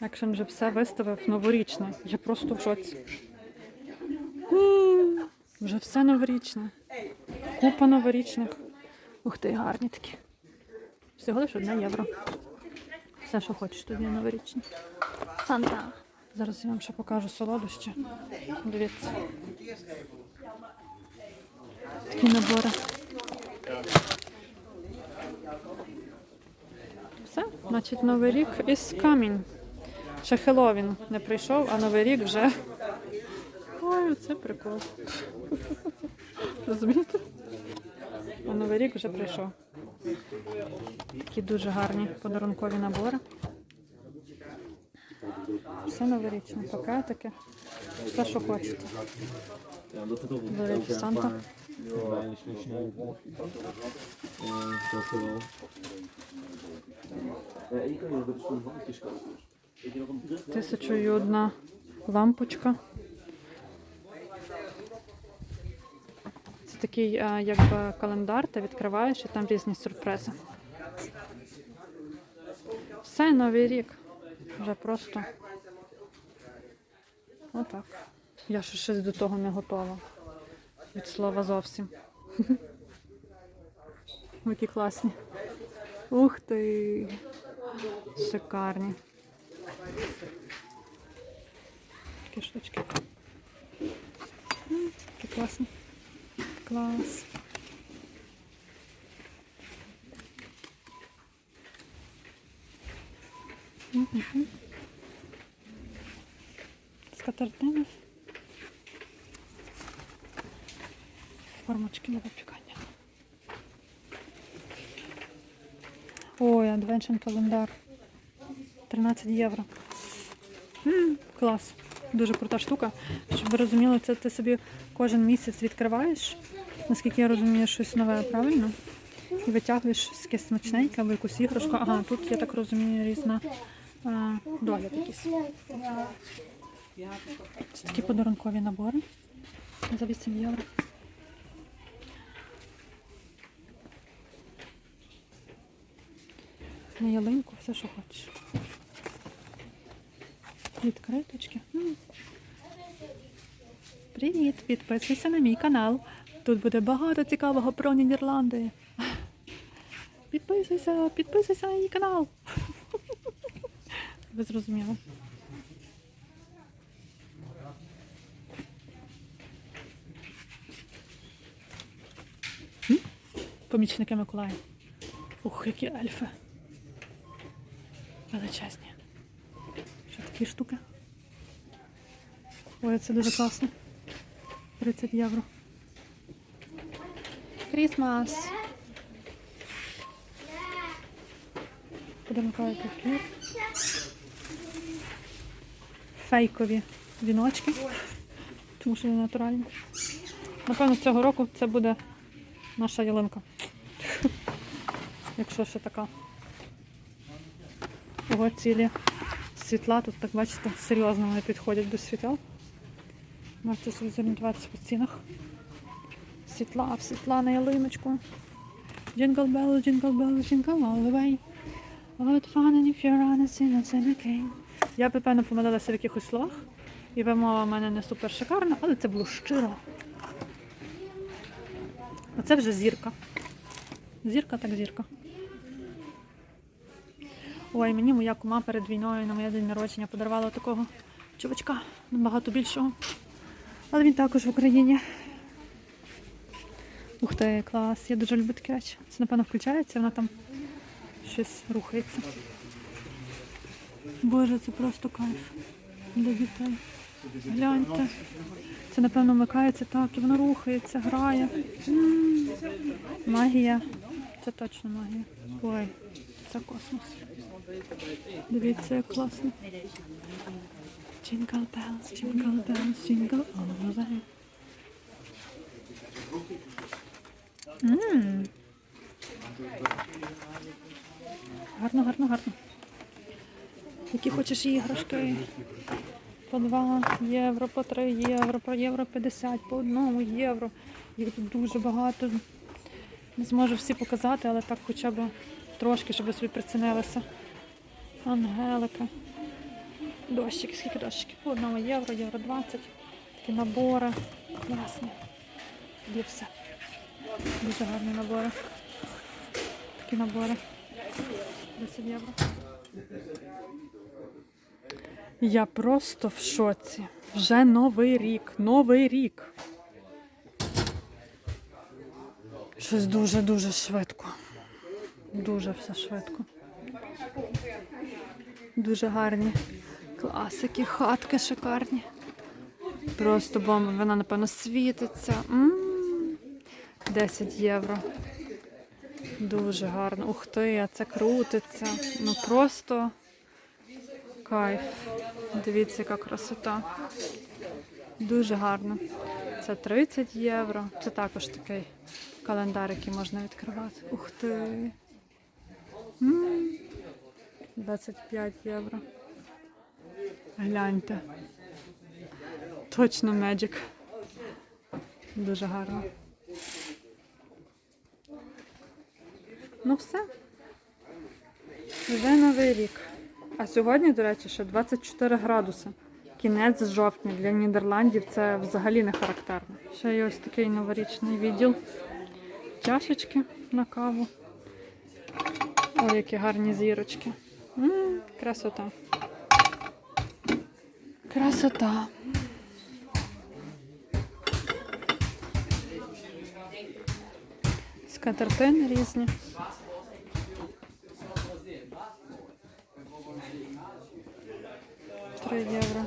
Екшен вже все виставив новорічне. Я просто в шоці. Вже все новорічне. Купа новорічних. Ух ти, гарні такі. Всього лише одне євро. Все, що хочеш, тобі новорічне. Санта. Зараз я вам ще покажу солодощі. Дивіться. Такі набори. Все, значить, новий рік із камінь. Ще Хеллоуін не прийшов, а новий рік вже. Ой, це прикол. Розумієте? А новий рік вже прийшов. Такі дуже гарні подарункові набори. Все новорічне, пакетики. Все, що хочете. Dat Santa? weinig snel. Ja, en kan je van kopen. Тисячу і одна лампочка. Це такий якби календар, ти відкриваєш і там різні сюрпризи. Все, новий рік. Вже просто. Отак. Я ще щось до того не готова. Від слова зовсім. Які класні. Ух ти! Шикарні. Такі штучки. Такі класні. Клас. Скатертини. Формочки для випікання. Ой, адвенчен календар. 13 євро. М, Клас. Дуже крута штука. Щоб ви розуміли, це ти собі кожен місяць відкриваєш, наскільки я розумію, щось нове, правильно? І витягуєш таке смачненьке або якусь іграшку. Ага, тут, я так розумію, різна а, догляд якийсь. Це такі подарункові набори за 8 євро. На ялинку, все, що хочеш. Відкриточки. Привіт! Підписуйся на мій канал. Тут буде багато цікавого про Нідерланди. Підписуйся, підписуйся на мій канал. Ви зрозуміли. Помічники Миколая. Ух, які ельфи. Величезні. Такі штуки? Ой, це дуже класно. 30 євро. Крісмас. Подарунковий пакет. Фейкові віночки. Тому що вони натуральні. Напевно, цього року це буде наша ялинка. Якщо ще така. Ого, цілі світла. Тут, так бачите, серйозно вони підходять до світел. Можете собі зорієнтуватися по цінах. Світла, світла на ялиночку. Jingle bells, jingle bells, jingle all the way. What fun and if you're sinner, sin again. Я певно, помилилася в якихось словах. І вимова в мене не супер шикарна, але це було щиро. Оце вже зірка. Зірка так зірка. Ой, мені моя кума перед війною на моє день народження подарувала такого чувачка набагато більшого. Але він також в Україні. Ух ти, клас. Я дуже люблю такі речі. Це, напевно, включається, вона там щось рухається. Боже, це просто кайф для дітей. Гляньте. Це, напевно, вмикається так, і воно рухається, грає. М, Магія. Це точно магія. Ой, це космос. Дивіться, як класно. Jingle bells, jingle bells, jingle all the way. Мм. Гарно, гарно, гарно. Які хочеш іграшки? По 2 євро, по 3 євро, по євро 50, по 1 євро. Їх тут дуже багато. Не зможу всі показати, але так хоча б трошки, щоб ви собі прицінилися. Ангелика. Дощики, скільки дощиків? По одному євро, євро 20. Такі набори. Класні. Є все. Дуже гарні набори. Такі набори. 10 євро. Я просто в шоці. Вже новий рік. Новий рік. Щось дуже-дуже швидко. Дуже все швидко. Дуже гарні класики, хатки шикарні. Просто бомба, вона, напевно, світиться. М, 10 євро. Дуже гарно. Ух ти, а це крутиться. Ну просто кайф. Дивіться, яка красота. Дуже гарно. Це 30 євро. Це також такий календар, який можна відкривати. Ух ти. М, 25 євро. Гляньте. Точно Magic. Дуже гарно. Ну все. Вже новий рік. А сьогодні, до речі, ще 24 градуси. Кінець жовтня для Нідерландів це взагалі не характерно. Ще є ось такий новорічний відділ. Чашечки на каву. Ой, які гарні зірочки. М, красота. Красота. Скатертини різні. Три євро.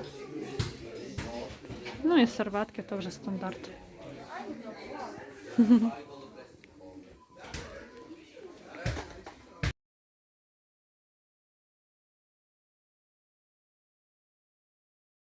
Ну і серветки то вже стандарт.